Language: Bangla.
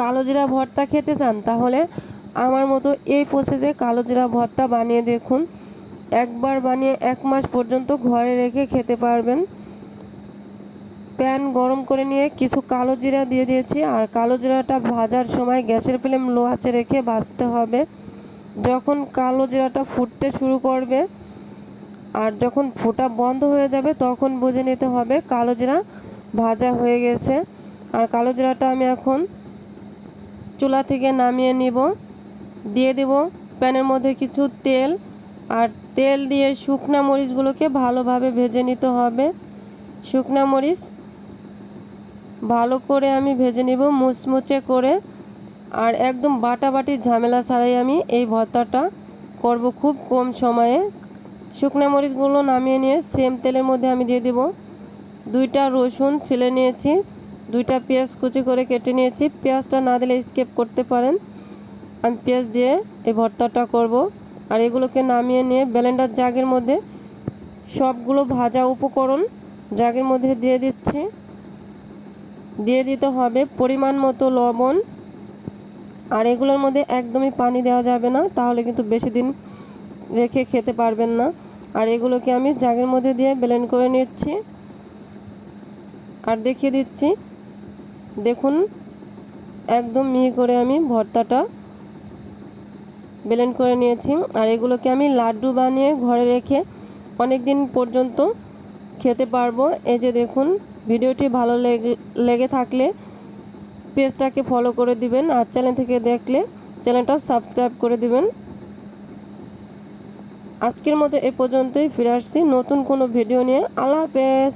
কালো জিরা ভর্তা খেতে চান, তাহলে আমার মতো এই প্রসেসে কালো জিরা ভর্তা বানিয়ে দেখুন। একবার বানিয়ে এক মাস পর্যন্ত ঘরে রেখে খেতে পারবেন। প্যান গরম করে নিয়ে কিছু কালো জিরা দিয়ে দিয়েছি, আর কালো জিরাটা ভাজার সময় গ্যাসের ফ্লেম লো আঁচে রেখে ভাজতে হবে। যখন কালো জিরাটা ফুটতে শুরু করবে, আর যখন ফোটা বন্ধ হয়ে যাবে, তখন বুঝে নিতে হবে কালো জিরা ভাজা হয়ে গেছে। আর কালো জিরাটা আমি এখন চুলা থেকে নামিয়ে নিব। দিয়ে দেব প্যানের মধ্যে কিছু তেল। আর তেল দিয়ে শুকনা মরিচগুলোকে ভালোভাবে ভেজে নিতে হবে। শুকনা মরিচ ভালো করে আমি ভেজে নিব মুচমুচে করে। আর একদম বাটাবাটি ঝামেলা ছাড়াই আমি এই ভর্তাটা করব খুব কম সময়ে। শুকনা মরিচগুলো নামিয়ে নিয়ে সেম তেলের মধ্যে আমি দিয়ে দিব। দুইটা রসুন ছিলে নিয়েছি। দুইটা পেঁয়াজ কুচি করে কেটে নিয়েছি। পেঁয়াজটা না দিলে স্কেপ করতে পারেন। আমি পেঁয়াজ দিয়ে এই ভর্তাটা করব। আর এগুলোকে নামিয়ে নিয়ে ব্লেন্ডার জাগের মধ্যে সবগুলো ভাজা উপকরণ জাগের মধ্যে দিয়ে দিচ্ছি। দিয়ে দিতে হবে পরিমাণ মতো লবণ। আর এগুলোর মধ্যে একদমই পানি দেওয়া যাবে না, তাহলে কিন্তু বেশি দিন রেখে খেতে পারবেন না। আর এগুলোকে আমি জাগের মধ্যে দিয়ে ব্লেন্ড করে নিচ্ছি। আর দেখিয়ে দিচ্ছি। দেখুন, একদম মিহি করে আমি ভর্তাটা ব্লেন্ড করে নিয়েছি। আর এগুলোকে আমি লাড্ডু বানিয়ে ঘরে রেখে অনেক দিন পর্যন্ত খেতে পারব। এই যে দেখুন, ভিডিওটি ভালো লেগে থাকলে পেজটাকে ফলো করে দিবেন আর চ্যানেল থেকে দেখলে চ্যানেলটা সাবস্ক্রাইব করে দিবেন। আজকের মতো এ পর্যন্তই, ফিরে আসছি নতুন কোনো ভিডিও নিয়ে। আল্লাহ হাফেজ!